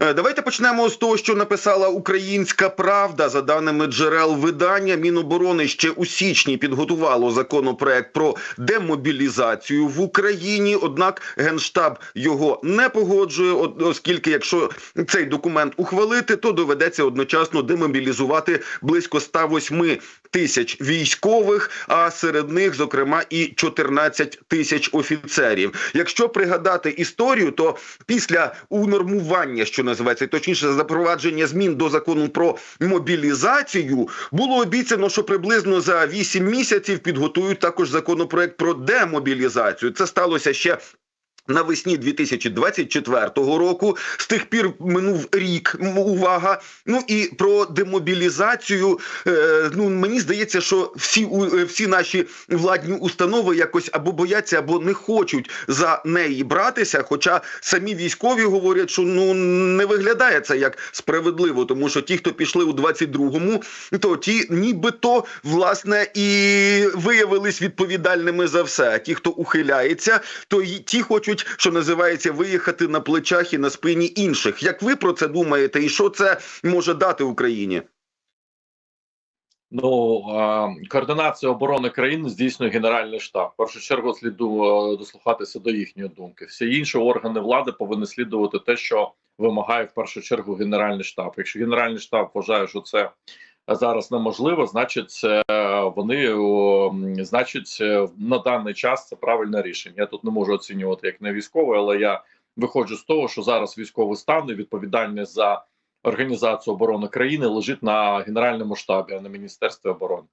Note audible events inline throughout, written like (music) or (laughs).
Е, Давайте почнемо з того, що написала Українська Правда. За даними джерел видання, Міноборони ще у січні підготувало законопроект про демобілізацію в Україні. Однак генштаб його не погоджує, оскільки якщо цей документ ухвалити, то доведеться одночасно демобілізувати близько 108 тисяч військових, а серед них, зокрема, і 14 тисяч офіцерів. Якщо пригадати історію, то після унормування, що називається, точніше, запровадження змін до закону про мобілізацію, було обіцяно, що приблизно за 8 місяців підготують також законопроект про демобілізацію. Це сталося ще. Навесні 2024 року з тих пір минув рік. Увага. Ну і про демобілізацію. Е, ну мені здається, що всі е, всі наші владні установи якось або бояться, або не хочуть за неї братися. Хоча самі військові говорять, що ну не виглядає це як справедливо, тому що ті, хто пішли у 22-му, то ті нібито власне і виявились відповідальними за все. А ті, хто ухиляється, то ті хочуть, що називається, виїхати на плечах і на спині інших. Як ви про це думаєте, і що це може дати Україні? Ну а, координацію оборони країни здійснює Генеральний штаб. В першу чергу слід дослухатися до їхньої думки. Всі інші органи влади повинні слідувати те, що вимагає в першу чергу Генеральний штаб. Якщо Генеральний штаб вважає, що це зараз неможливо, значить це вони значить е, на даний час це правильне рішення. Я тут не можу оцінювати як не військовий, але я виходжу з того, що зараз військовий стан і відповідальність за організацію оборони країни лежить на генеральному штабі, а не міністерстві оборони.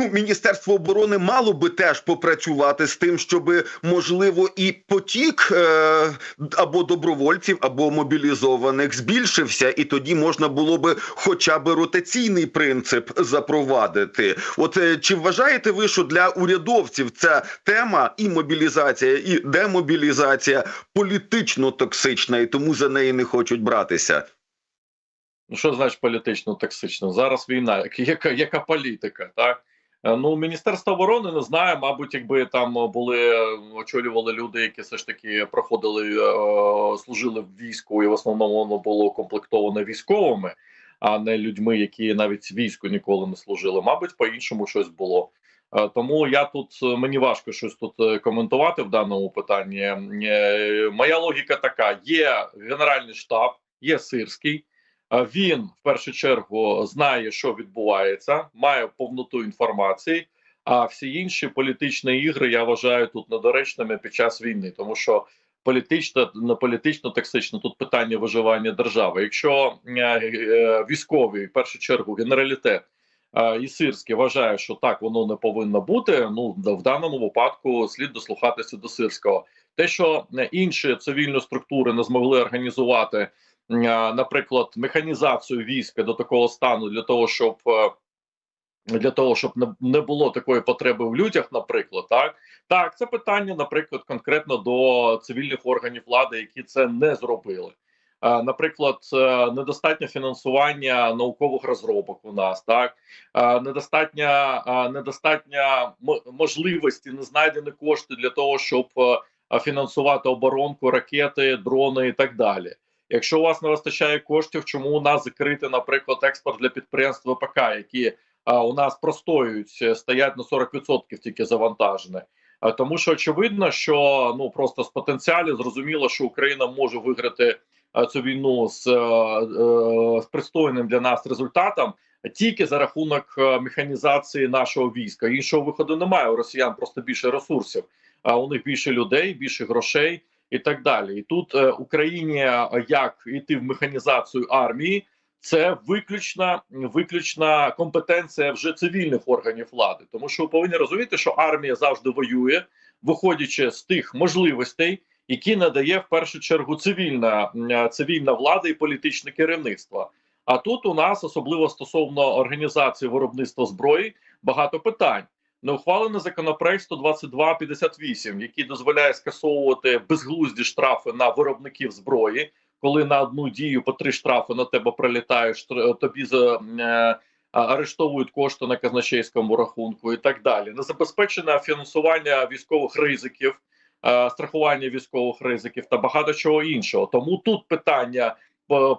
Ну, Міністерство оборони мало би теж попрацювати з тим, щоб можливо і потік е, або добровольців, або мобілізованих збільшився, і тоді можна було би хоча б ротаційний принцип запровадити. От е, чи вважаєте ви, що для урядовців ця тема і мобілізація, і демобілізація політично токсична, і тому за неї не хочуть братися? Ну що значить політично токсично? Зараз війна, яка, яка, політика, так? Е, Ну, Міністерство оборони не знаю. Мабуть, якби там були е, очолювали люди, які все ж таки проходили, е, служили в війську, і в основному воно було комплектоване військовими, а не людьми, які навіть війську ніколи не служили. Мабуть, по-іншому щось було. Е, Тому я тут е, мені важко щось тут е, коментувати в даному питанні. Е, Моя логіка така: є генеральний штаб, є сирський. Він в першу чергу знає, що відбувається, має повноту інформації. А всі інші політичні ігри я вважаю тут недоречними під час війни, тому що політично не політично токсично тут питання виживання держави. Якщо е, е, військові, в першу чергу, генералітет е, і сирський вважає, що так воно не повинно бути. Ну в даному випадку слід дослухатися до сирського. Те, що інші цивільні структури не змогли організувати наприклад, механізацію війська до такого стану для того, щоб е, для того, щоб не, було такої потреби в людях, наприклад, так так, це питання, наприклад, конкретно до цивільних органів влади, які це не зробили. Е, Наприклад, е, недостатнє фінансування наукових розробок у нас, так недостатня недостатня можливості, не знайдені кошти для того, щоб фінансувати оборонку, ракети, дрони і так далі. Якщо у вас не вистачає коштів, чому у нас закрити, наприклад, експорт для підприємств ВПК, які а, у нас простоюють, е, стоять на 40% тільки завантажені. А, тому що очевидно, що ну просто з потенціалів зрозуміло, що Україна може виграти а, цю війну з, е, е, з пристойним для нас результатом тільки за рахунок механізації нашого війська. Іншого виходу немає. У росіян просто більше ресурсів, а у них більше людей, більше грошей і так далі. І тут е, Україні е, як йти в механізацію армії, це виключна виключна компетенція вже цивільних органів влади, тому що ви повинні розуміти, що армія завжди воює, виходячи з тих можливостей, які надає в першу чергу цивільна цивільна влада і політичне керівництво. А тут у нас особливо стосовно організації виробництва зброї багато питань. Не ухвалений законопроект 12258, який дозволяє скасовувати безглузді штрафи на виробників зброї, коли на одну дію по три штрафи на тебе прилітає штр- тобі за е, арештовують кошти на казначейському рахунку і так далі. Не забезпечене фінансування військових ризиків, е, страхування військових ризиків та багато чого іншого. Тому тут питання е,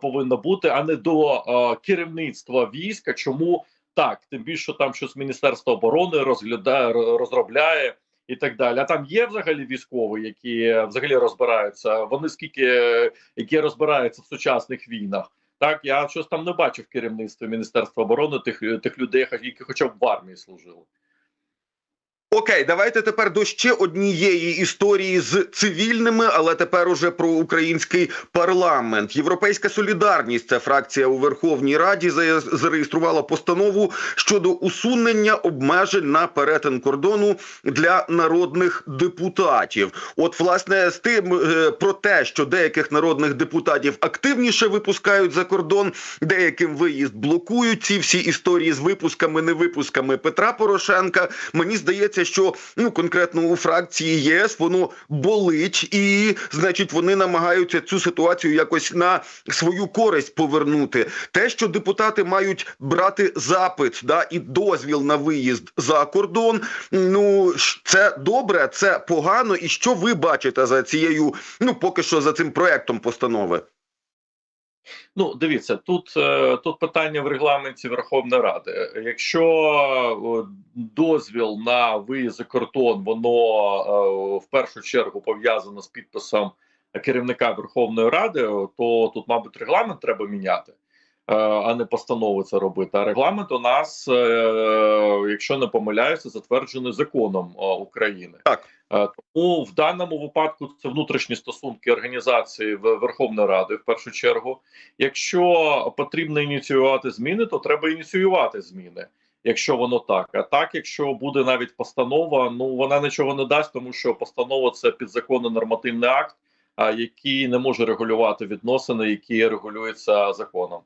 повинно бути, а не до е, керівництва війська. Чому так? Тим більше що там щось Міністерство оборони розглядає, розробляє. І так далі. А там є взагалі військові, які взагалі розбираються. Вони скільки які розбираються в сучасних війнах. Так, я щось там не бачив керівництві Міністерства оборони тих, тих людей, які хоча б в армії служили. Окей, давайте тепер до ще однієї історії з цивільними, але тепер уже про український парламент. Європейська солідарність, це фракція у Верховній Раді, зареєструвала постанову щодо усунення обмежень на перетин кордону для народних депутатів. От, власне, з тим е, про те, що деяких народних депутатів активніше випускають за кордон, деяким виїзд блокують. Ці всі історії з випусками, невипусками Петра Порошенка. Мені здається, що ну конкретно у фракції ЄС воно болить, і значить вони намагаються цю ситуацію якось на свою користь повернути. Те, що депутати мають брати запит да і дозвіл на виїзд за кордон. Ну це добре, це погано. І що ви бачите за цією, ну поки що за цим проектом постанови? Ну, дивіться, тут, е, тут питання в регламенті Верховної Ради. Якщо дозвіл на виїзд за кордон, воно е, в першу чергу пов'язано з підписом керівника Верховної Ради, то тут, мабуть, регламент треба міняти, а не постанови це робити. А регламент у нас, е, якщо не помиляюся, затверджений законом е, України. Так. Е, Тому в даному випадку це внутрішні стосунки організації Верховної Ради в першу чергу. Якщо потрібно ініціювати зміни, то треба ініціювати зміни. Якщо воно так, а так, якщо буде навіть постанова, ну вона нічого не дасть, тому що постанова це підзаконний нормативний акт, а який не може регулювати відносини, які регулюються законом.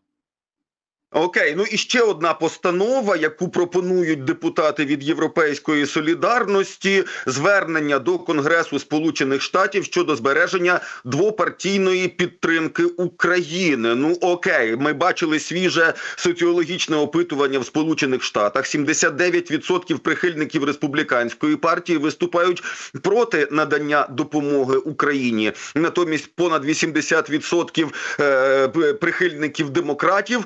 Окей, ну і ще одна постанова, яку пропонують депутати від Європейської солідарності: звернення до Конгресу Сполучених Штатів щодо збереження двопартійної підтримки України. Ну окей, ми бачили свіже соціологічне опитування в Сполучених Штатах. 79% прихильників республіканської партії виступають проти надання допомоги Україні. Натомість понад 80% е, прихильників демократів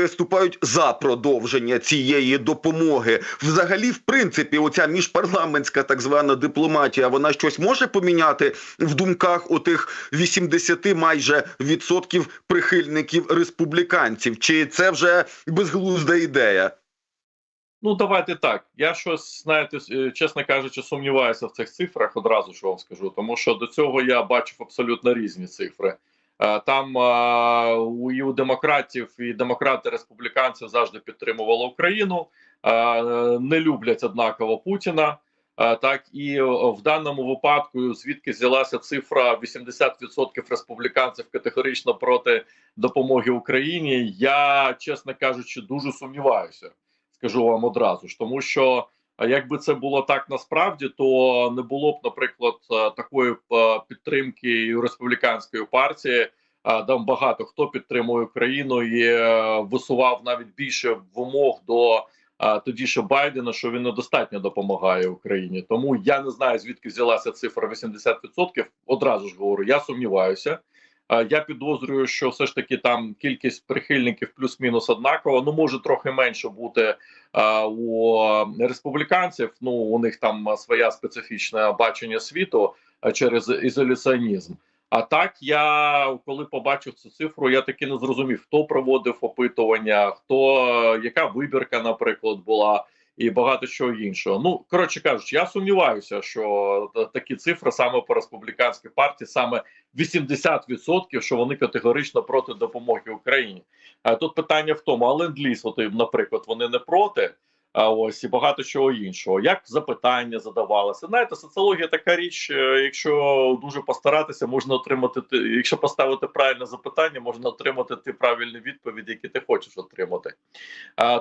виступають за продовження цієї допомоги. Взагалі, в принципі, оця міжпарламентська так звана дипломатія, вона щось може поміняти в думках отих 80 майже відсотків прихильників республіканців. Чи це вже безглузда ідея? Ну, давайте так. Я щось, знаєте, е, чесно кажучи, сумніваюся в цих цифрах одразу що вам скажу, тому що до цього я бачив абсолютно різні цифри. Е, Там е, і у демократів і демократи республіканців завжди підтримували Україну, е, не люблять однаково Путіна. Так і в даному випадку, звідки взялася цифра 80% республіканців категорично проти допомоги Україні, я чесно кажучи, дуже сумніваюся скажу вам одразу ж, тому що а якби це було так насправді, то не було б, наприклад, е, такої е, підтримки республіканської партії. А, Там багато хто підтримує Україну і е, висував навіть більше вимог до тоді ще Байдена, що він недостатньо допомагає Україні. Тому я не знаю звідки взялася цифра 80%. Одразу ж говорю, я сумніваюся. А, Я підозрюю, що все ж таки там кількість прихильників плюс-мінус однакова. Ну може трохи менше бути а, у республіканців. Ну у них там своя специфічне бачення світу через ізоляціонізм. А так я коли побачив цю цифру, я таки не зрозумів, хто проводив опитування, хто яка вибірка, наприклад, була. І багато чого іншого. Ну коротше кажучи, я сумніваюся, що такі цифри саме по республіканській партії, саме 80%, що вони категорично проти допомоги Україні. А тут питання в тому, а ленд-ліз, наприклад, вони не проти. Ось і багато чого іншого. Як запитання задавалося? Знаєте, соціологія така річ. е, Якщо дуже постаратися, можна отримати. Якщо поставити правильне запитання, можна отримати ті правильні відповіді, які ти хочеш отримати.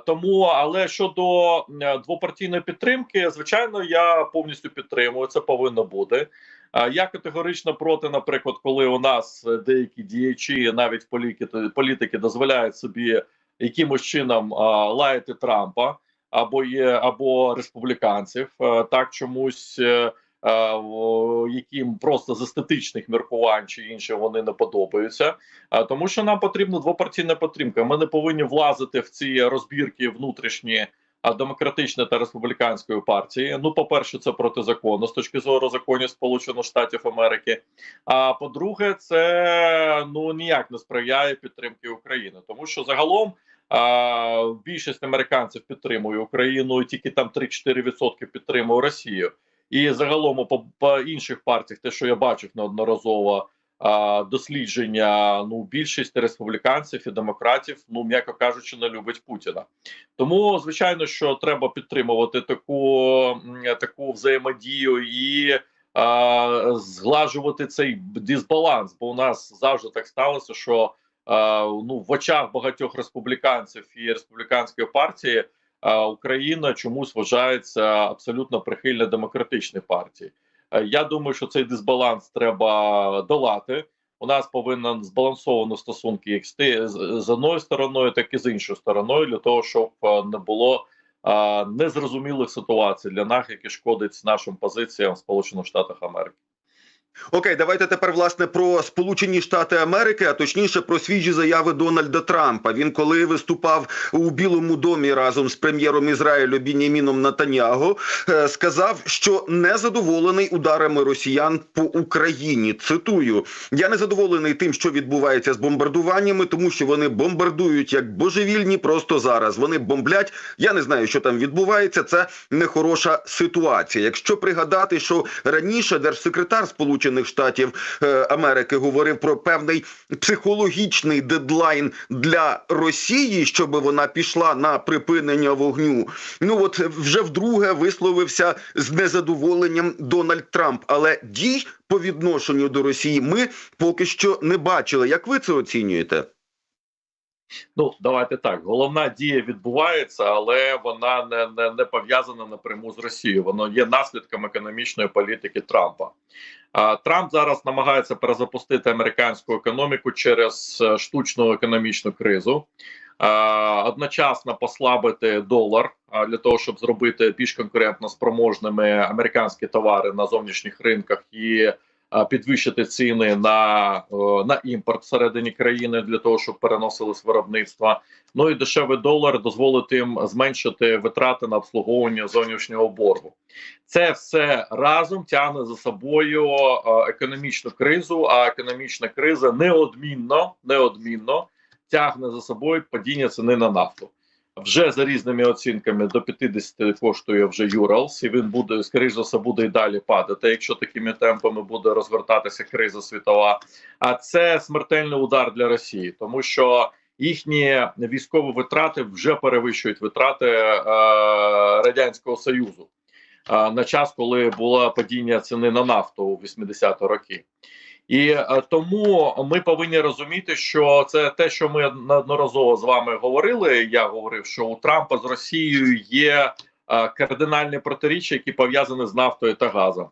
Тому, але щодо е, двопартійної підтримки, звичайно, я повністю підтримую. Це повинно бути. Я категорично проти, наприклад, коли у нас деякі діячі, навіть політики, дозволяють собі якимось чином лаяти Трампа або є або республіканців, е, так чомусь. е, е, яким просто з естетичних міркувань чи інше вони не подобаються, тому, що нам потрібна двопартійна підтримка. Ми не повинні влазити в ці розбірки внутрішні демократичної та республіканської партії. Ну, по-перше, це протизаконно з точки зору законів Сполучених Штатів Америки. А по-друге, це ну ніяк не сприяє підтримки України, тому що загалом. А, більшість американців підтримує Україну, тільки там 3-4% підтримує Росію. І загалом по, по інших партіях, те, що я бачив неодноразово, а, дослідження ну більшість республіканців і демократів, ну м'яко кажучи, не любить Путіна. Тому звичайно, що треба підтримувати таку, таку взаємодію і а, зглажувати цей дисбаланс. Бо у нас завжди так сталося, що ну в очах багатьох республіканців і республіканської партії. Україна чомусь вважається абсолютно прихильно демократичною партією. Е, Я думаю, що цей дисбаланс треба долати. У нас повинен збалансовано стосунки як з одною стороною, так і з іншою стороною, для того, щоб е, не було е, незрозумілих ситуацій для нас, які шкодять нашим позиціям в Сполучених Штатах Америки. Окей, давайте тепер власне про Сполучені Штати Америки, а точніше про свіжі заяви Дональда Трампа. Він коли виступав у Білому домі разом з прем'єром Ізраїлю Біняміном Натаньяго, е, сказав, що не задоволений ударами росіян по Україні. Цитую: я не задоволений тим, що відбувається з бомбардуваннями, тому що вони бомбардують як божевільні просто зараз. Вони бомблять. Я не знаю, що там відбувається. Це нехороша ситуація. Якщо пригадати, що раніше держсекретар Сполучених Штатів е, Америки говорив про певний психологічний дедлайн для Росії, щоб вона пішла на припинення вогню. Ну от вже вдруге висловився з незадоволенням Дональд Трамп. Але дій по відношенню до Росії ми поки що не бачили. Як ви це оцінюєте? Ну давайте так. Головна дія відбувається, але вона не, не, не пов'язана напряму з Росією. Воно є наслідком економічної політики Трампа. А, Трамп зараз намагається перезапустити американську економіку через е, штучну економічну кризу. Одночасно послабити долар для того, щоб зробити більш конкурентно спроможними американські товари на зовнішніх ринках і підвищити ціни на, е, на імпорт всередині країни для того, щоб переносились виробництва. Ну і дешевий долар дозволить їм зменшити витрати на обслуговування зовнішнього боргу. Це все разом тягне за собою е, економічну кризу. А економічна криза неодмінно, неодмінно тягне за собою падіння ціни на нафту. Вже за різними оцінками до 50 коштує вже Юралс, і він буде скоріш за все буде і далі падати, якщо такими темпами буде розвертатися криза світова. А це смертельний удар для Росії, тому що їхні військові витрати вже перевищують витрати е, радянського союзу е, на час, коли було падіння ціни на нафту у 80-ті роки. І е, тому ми повинні розуміти, що це те, що ми неодноразово з вами говорили. Я говорив, що у Трампа з Росією є е, кардинальні протиріччя, які пов'язані з нафтою та газом.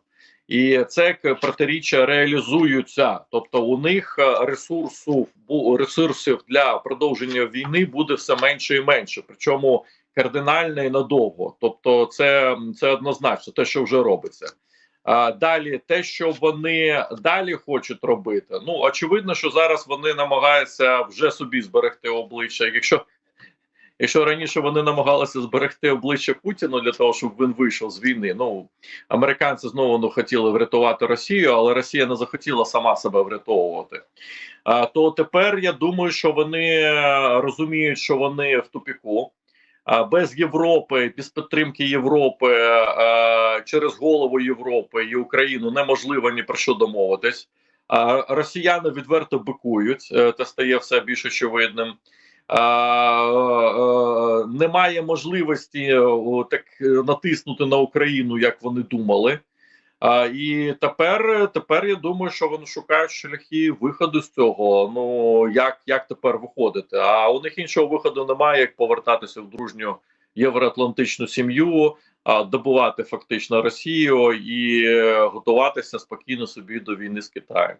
І це протиріччя реалізуються, тобто у них е, ресурсу бу- ресурсів для продовження війни буде все менше і менше, причому кардинально і надовго. Тобто, це, це однозначно те, що вже робиться. Далі, те, що вони далі хочуть робити, ну очевидно, що зараз вони намагаються вже собі зберегти обличчя. Якщо якщо раніше вони намагалися зберегти обличчя Путіну для того, щоб він вийшов з війни, ну американці знову ну, хотіли врятувати Росію, але Росія не захотіла сама себе врятовувати. А то тепер я думаю, що вони розуміють, що вони в тупіку. Без Європи, без підтримки Європи е, через голову Європи і Україну неможливо ні про що домовитись. Росіяни відверто бикують, е, це стає все більш очевидним. Е, немає можливості так е, натиснути на Україну, як вони думали. А, і тепер, тепер я думаю, що вони шукають шляхи виходу з цього. Ну як, як тепер виходити? А у них іншого виходу немає, як повертатися в дружню євроатлантичну сім'ю, а добувати фактично Росію і готуватися спокійно собі до війни з Китаєм.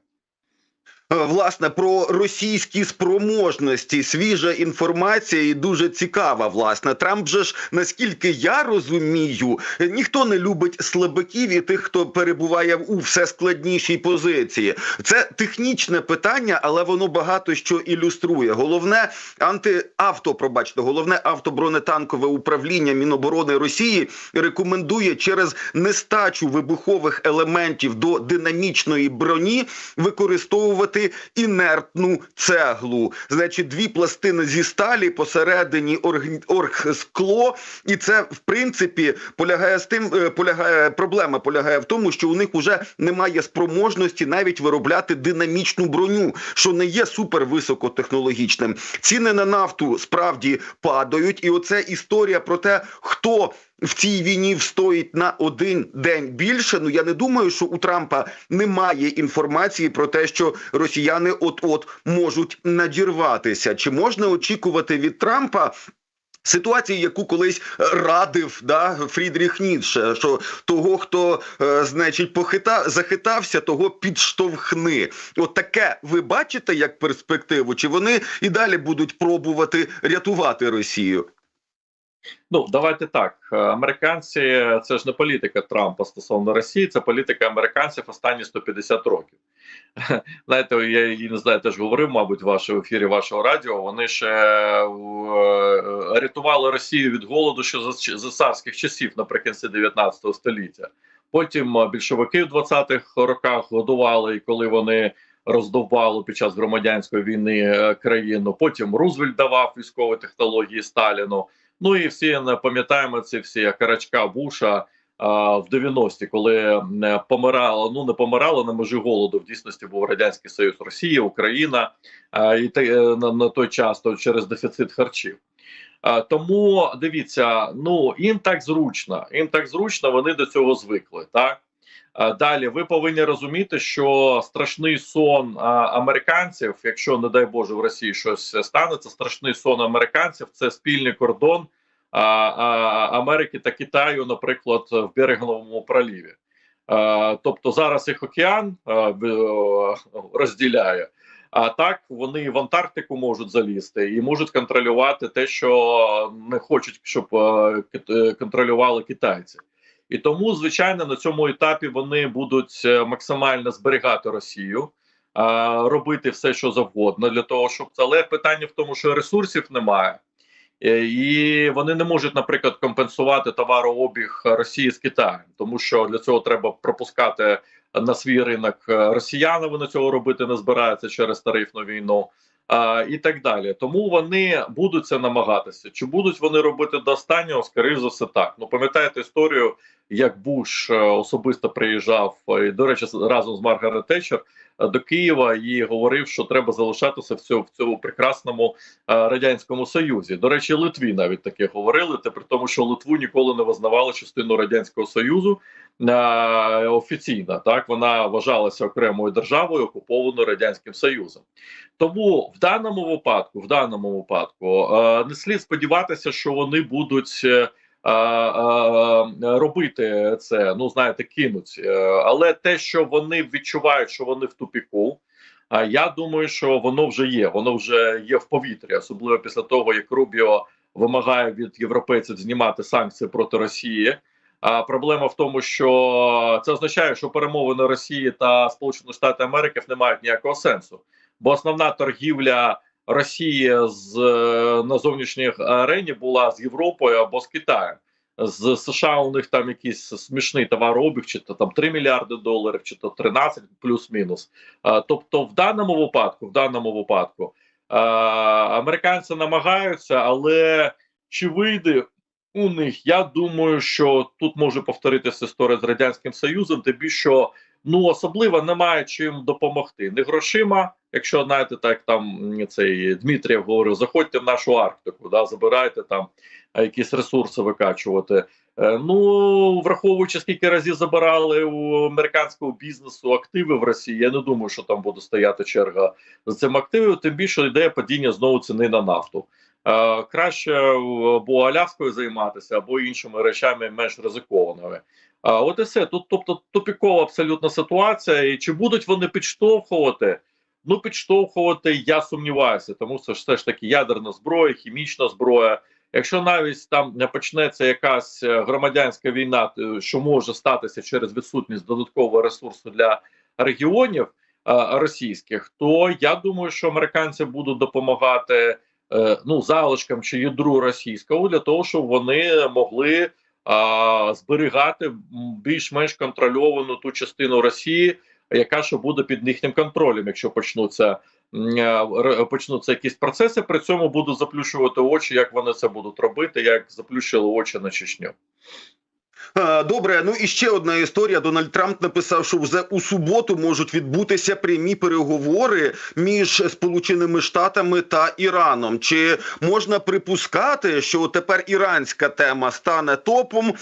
Власне про російські спроможності. Свіжа інформація і дуже цікава. Власне, Трамп же ж наскільки я розумію, ніхто не любить слабаків і тих, хто перебуває у все складнішій позиції. Це технічне питання, але воно багато що ілюструє. Головне антиавто, пробачте, головне автобронетанкове управління Міноборони Росії рекомендує через нестачу вибухових елементів до динамічної броні використовувати інертну цеглу. Значить, дві пластини зі сталі посередині орг- оргскло, і це в принципі полягає з тим, е, полягає проблема полягає в тому, що у них вже немає спроможності навіть виробляти динамічну броню, що не є супер високотехнологічним. Ціни на нафту справді падають, і оце історія про те, хто в цій війні встоїть на один день більше. Ну я не думаю, що у Трампа немає інформації про те, що росіяни от-от можуть надірватися. Чи можна очікувати від Трампа? Ситуації, яку колись радив да, Фрідріх Ніцше, що того, хто е, значить похита захитався, того підштовхни. От таке ви бачите як перспективу? Чи вони і далі будуть пробувати рятувати Росію? Ну давайте так. Е, Американці це ж не політика Трампа стосовно Росії, це політика американців останні 150 років. (laughs) Знаєте, я її не знаю, теж говорив, мабуть, в вашому ефірі вашого радіо. Вони ще е, е, рятували Росію від голоду ще за, царських часів наприкінці 19 століття. Потім більшовики в 20-х роках годували, і коли вони роздовбали під час громадянської війни країну. Потім Рузвельт давав військові технології Сталіну. Ну і всі не пам'ятаємо ці всі карачка Буша а, в 90-ті, коли помирала. ну не помирала на межі голоду. В дійсності був радянський союз, Росія, Україна а, і е, на, той час то через дефіцит харчів. Тому дивіться, ну їм так зручно, їм так зручно, вони до цього звикли. Так далі ви повинні розуміти, що страшний сон американців, якщо не дай Боже в Росії щось станеться, страшний сон американців це спільний кордон а, Америки та Китаю, наприклад, в Береговому проліві. Тобто зараз їх океан розділяє. А так вони в Антарктику можуть залізти і можуть контролювати те, що не хочуть, щоб е, е, контролювали китайці. І тому, звичайно, на цьому етапі вони будуть е, максимально зберігати Росію, робити все, що завгодно для того, щоб. Але питання в тому, що ресурсів немає. Е, І вони не можуть, наприклад, компенсувати товарообіг Росії з Китаєм, тому що для цього треба пропускати на свій ринок е, росіяни. Вони цього робити не збираються через тарифну війну. А, і так далі, тому вони будуть це намагатися. Чи будуть вони робити до останнього? Скоріше за все, так. Ну пам'ятаєте історію, як Буш е, особисто приїжджав е, до речі, разом з Маргарет Тетчер до Києва і говорив, що треба залишатися в цьому в цьому прекрасному е, радянському союзі. До речі, Литві навіть таке говорили. Те при тому, що Литву ніколи не визнавали частину радянського союзу е, офіційно. Так вона вважалася окремою державою, окупованою радянським союзом. Тому в даному випадку, в даному випадку, е, не слід сподіватися, що вони будуть. е, робити це, ну знаєте, кинуть. Але те, що вони відчувають, що вони в тупіку, я думаю, що воно вже є. Воно вже є в повітрі, особливо після того, як Рубіо вимагає від європейців знімати санкції проти Росії. А проблема в тому, що це означає, що перемовини Росії та Сполучених Штатів Америки не мають ніякого сенсу, бо основна торгівля Росії з е, на зовнішній арені була з Європою або з Китаєм. З США у них там якийсь смішний товарообіг, чи то там 3 мільярди доларів, чи то 13 плюс-мінус. Тобто, в даному випадку, в даному випадку, американці намагаються, але чи вийде у них? Я думаю, що тут може повторитися історія з радянським союзом, тим більше що ну особливо немає чим допомогти. Не грошима, якщо знаєте, так там цей Дмитрієв говорив, заходьте в нашу Арктику, да, забирайте там якісь ресурси викачувати. Е, Ну, враховуючи скільки разів забирали у американського бізнесу активи в Росії, я не думаю, що там буде стояти черга за цим активом. Тим більше йде падіння знову ціни на нафту. Е, краще або Аляскою займатися, або іншими речами менш ризикованими. А от і все тут, тобто тупікова абсолютна ситуація. І чи будуть вони підштовхувати? Ну, підштовхувати я сумніваюся, тому що все ж таки ядерна зброя, хімічна зброя. Якщо навіть там не почнеться якась е, громадянська війна, е, що може статися через відсутність додаткового ресурсу для регіонів е, російських, то я думаю, що американці будуть допомагати е, ну залишкам чи ядру російського для того, щоб вони могли а, зберігати більш-менш контрольовану ту частину Росії, яка що буде під їхнім контролем, якщо почнуться е, почнуться якісь процеси. При цьому буду заплющувати очі, як вони це будуть робити, як заплющили очі на Чечню. Добре, ну і ще одна історія. Дональд Трамп написав, що вже у суботу можуть відбутися прямі переговори між Сполученими Штатами та Іраном. Чи можна припускати, що тепер іранська тема стане топом,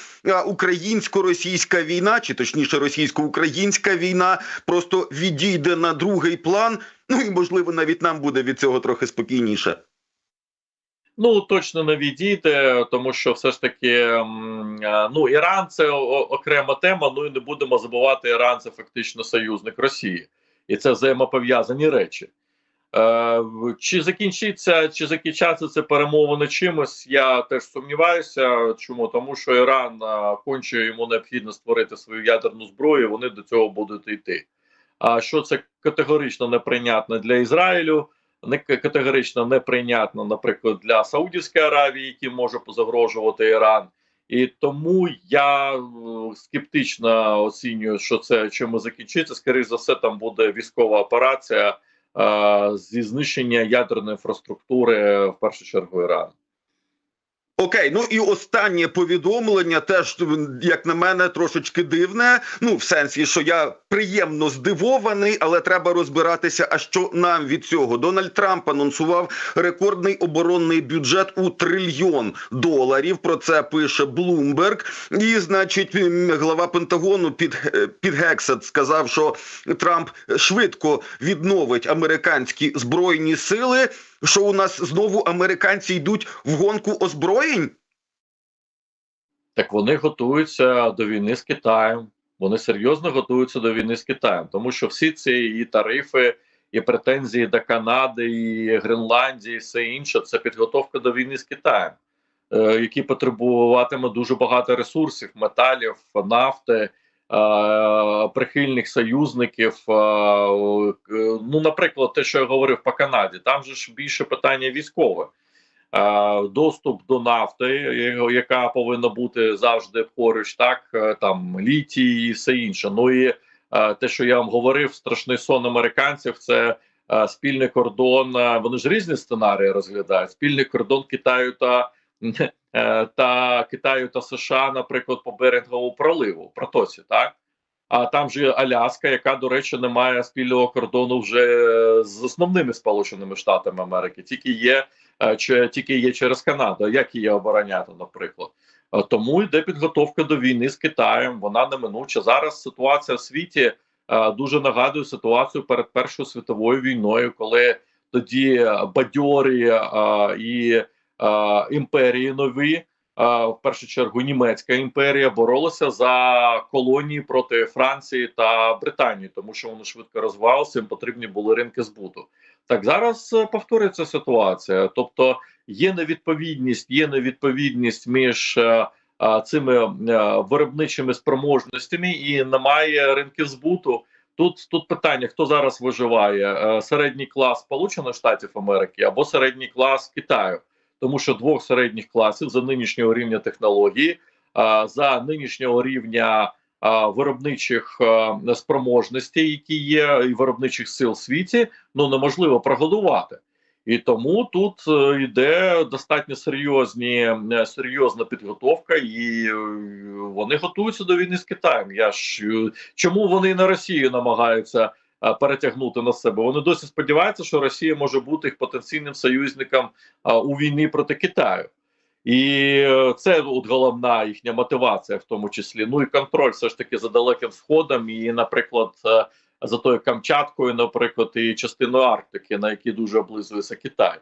українсько-російська війна, чи точніше російсько-українська війна, просто відійде на другий план? Ну і можливо навіть нам буде від цього трохи спокійніше. Ну точно не відійде, тому що все ж таки е, ну Іран це окрема тема. Ну і не будемо забувати, Іран це фактично союзник Росії, і це взаємопов'язані речі. Е, чи закінчиться, чи закінчаться це перемовини чимось? Я теж сумніваюся. Чому тому, що Іран е, конче йому необхідно створити свою ядерну зброю, вони до цього будуть йти. А що це категорично неприйнятно для Ізраїлю? Не категорично неприйнятно, наприклад, для Саудівської Аравії, які може позагрожувати Іран. І тому я е, скептично оцінюю, що це чим закінчиться. Скоріше за все, там буде військова операція е, зі знищення ядерної інфраструктури в першу чергу Ірану. Окей, ну і останнє повідомлення, теж як на мене, трошечки дивне. Ну, в сенсі, що я приємно здивований, але треба розбиратися. А що нам від цього? Дональд Трамп анонсував рекордний оборонний бюджет у трильйон доларів. Про це пише Блумберг. І, значить, глава Пентагону під, е, під Гексет сказав, що Трамп швидко відновить американські збройні сили. Що у нас знову американці йдуть в гонку озброєнь? Так вони готуються до війни з Китаєм. Вони серйозно готуються до війни з Китаєм, тому що всі ці і тарифи, і претензії до Канади, і Гренландії, і все інше це підготовка до війни з Китаєм, е, який потребуватиме дуже багато ресурсів, металів, нафти, е, прихильних союзників. Ну, наприклад, те, що я говорив по Канаді, там же ж більше питання військове. Доступ до нафти, яка повинна бути завжди поруч, так е, там літій і все інше. Ну і е, те, що я вам говорив, страшний сон американців це е, спільний кордон. Вони ж різні сценарії розглядають. Спільний кордон Китаю та та Китаю та США, наприклад, по Берингову проливу протоці, так. А там же Аляска, яка, до речі, не має спільного кордону вже з основними Сполученими Штатами Америки, тільки є е, чи тільки є через Канаду. Як її обороняти, наприклад? Е, Тому йде підготовка до війни з Китаєм. Вона неминуча. Зараз ситуація в світі е, дуже нагадує ситуацію перед Першою світовою війною, коли тоді бадьорі і імперії нові. В першу чергу німецька імперія боролася за колонії проти Франції та Британії, тому що вони швидко розвивалися, їм потрібні були ринки збуту. Так зараз е, повторюється ситуація. Тобто є невідповідність, є невідповідність між е, е, цими виробничими спроможностями і немає ринків збуту. Тут тут питання: хто зараз виживає? Середній клас Сполучених Штатів Америки або середній клас Китаю, тому що двох середніх класів за нинішнього рівня технології, за нинішнього рівня виробничих спроможностей, які є, і виробничих сил в світі, ну неможливо прогодувати. І тому тут е, йде достатньо серйозні е, серйозна підготовка, і е, вони готуються до війни з Китаєм. Я ж чому вони на Росію намагаються перетягнути на себе? Вони досі сподіваються, що Росія може бути їх потенційним союзником е, у війні проти Китаю. І е, це от головна їхня мотивація, в тому числі. Ну і контроль все ж таки за далеким сходом, і, наприклад, е, за тою Камчаткою, наприклад, і частиною Арктики, на якій дуже облизується Китай.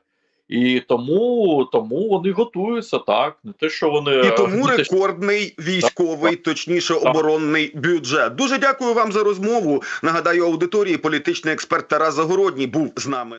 І тому, тому вони готуються так. Не те, що вони І тому не те, що- рекордний військовий, точніше оборонний бюджет. Дуже дякую вам за розмову. Нагадаю, аудиторії політичний експерт Тарас Загородній був з нами.